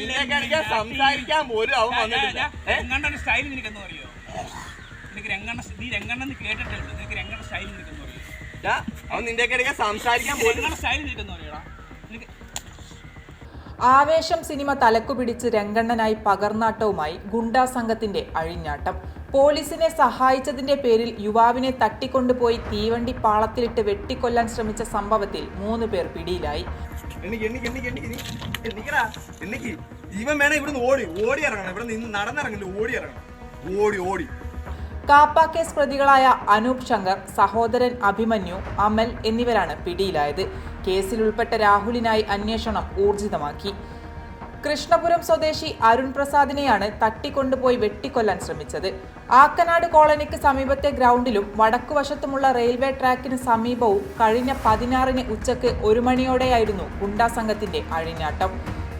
നിന്നെയൊക്കെ അടിക്കാൻ സംസാരിക്കാൻ പോലും അവൻ വന്നിട്ടില്ല? രംഗണ്ണന്റെ സ്റ്റൈൽ നിനക്കെന്ന് പറയോ? നിനക്ക് രംഗണ്ണ നീ രംഗണ്ണ കേട്ടിട്ടുണ്ട് നിനക്ക് രംഗണ്ണ സ്റ്റൈൽ നിനക്കെന്ന് പറയോ? അവൻ നിന്റെ സംസാരിക്കാൻ പോലും രംഗണ്ണ സ്റ്റൈൽ നിനക്കെന്ന് അറിയോടാ ആവേശം സിനിമ തലക്കുപിടിച്ച് രംഗണ്ണനായി പകർന്നാട്ടവുമായി ഗുണ്ടാ സംഘത്തിന്റെ അഴിഞ്ഞാട്ടം. പോലീസിനെ സഹായിച്ചതിന്റെ പേരിൽ യുവാവിനെ തട്ടിക്കൊണ്ടുപോയി തീവണ്ടി പാളത്തിലിട്ട് വെട്ടിക്കൊല്ലാൻ ശ്രമിച്ച സംഭവത്തിൽ മൂന്ന് പേർ പിടിയിലായി. കാപ്പാക്കേസ് ജീവൻ വേണം ഇവിടുന്ന് ഓടി. ഓടി ഇറങ്ങണം. ഇവിടെ നിന്ന് നടന്നിറങ്ങില്ല ഓടി ഇറങ്ങണം. ഓടി ഓടി. കാപ്പ കേസ് പ്രതികളായ അനൂപ് ശങ്കർ സഹോദരൻ അഭിമന്യു അമൽ എന്നിവരാണ് പിടിയിലായത്. കേസിൽ ഉൾപ്പെട്ട രാഹുലിനായി അന്വേഷണം ഊർജിതമാക്കി. കൃഷ്ണപുരം സ്വദേശി അരുൺ പ്രസാദിനെയാണ് തട്ടിക്കൊണ്ടുപോയി വെട്ടിക്കൊല്ലാൻ ശ്രമിച്ചത്. ആക്കനാട് കോളനിക്ക് സമീപത്തെ ഗ്രൗണ്ടിലും വടക്കുവശത്തുമുള്ള റെയിൽവേ ട്രാക്കിന് സമീപവും കഴിഞ്ഞ പതിനാറിന് ഉച്ചയ്ക്ക് ഒരു മണിയോടെയായിരുന്നു ഗുണ്ടാ സംഘത്തിന്റെ അഴിഞ്ഞാട്ടം.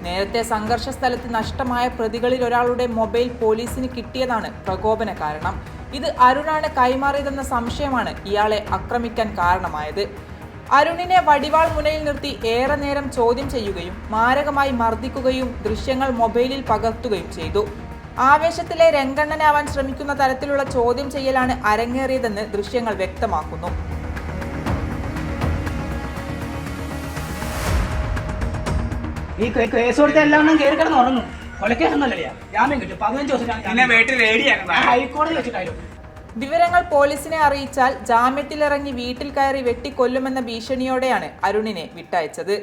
നേരത്തെ സംഘർഷ സ്ഥലത്ത് നഷ്ടമായ പ്രതികളിൽ ഒരാളുടെ മൊബൈൽ പോലീസിന് കിട്ടിയതാണ് പ്രകോപന കാരണം. ഇത് അരുണാണ് കൈമാറിയതെന്ന സംശയമാണ് ഇയാളെ ആക്രമിക്കാൻ കാരണമായത്. അരുണിനെ വടിവാൾ മുനയിൽ നിർത്തി ഏറെ നേരം ചോദ്യം ചെയ്യുകയും മാരകമായി മർദ്ദിക്കുകയും ദൃശ്യങ്ങൾ മൊബൈലിൽ പകർത്തുകയും ചെയ്തു. ആവേശത്തിലെ രംഗണ്ണനാവാൻ ശ്രമിക്കുന്ന തരത്തിലുള്ള ചോദ്യം ചെയ്യലാണ് അരങ്ങേറിയതെന്ന് ദൃശ്യങ്ങൾ വ്യക്തമാക്കുന്നു. ഈ കേസ് കൊടുത്ത എല്ലാം കയറി കിടന്ന് ഉറങ്ങും. കൊലക്കേസൊന്നുമല്ലേ ജാമ്യം കിട്ടും. പതിനഞ്ച് ദിവസം വീട്ടിൽ റെഡിയാക്കണം ഹൈക്കോടതി വെച്ചിട്ടായിരുന്നു വിവരങ്ങൾ പോലീസിനെ അറിയിച്ചാൽ ജാമ്യത്തിലിറങ്ങി വീട്ടിൽ കയറി വെട്ടിക്കൊല്ലുമെന്ന ഭീഷണിയോടെയാണ് അരുണിനെ വിട്ടയച്ചത്.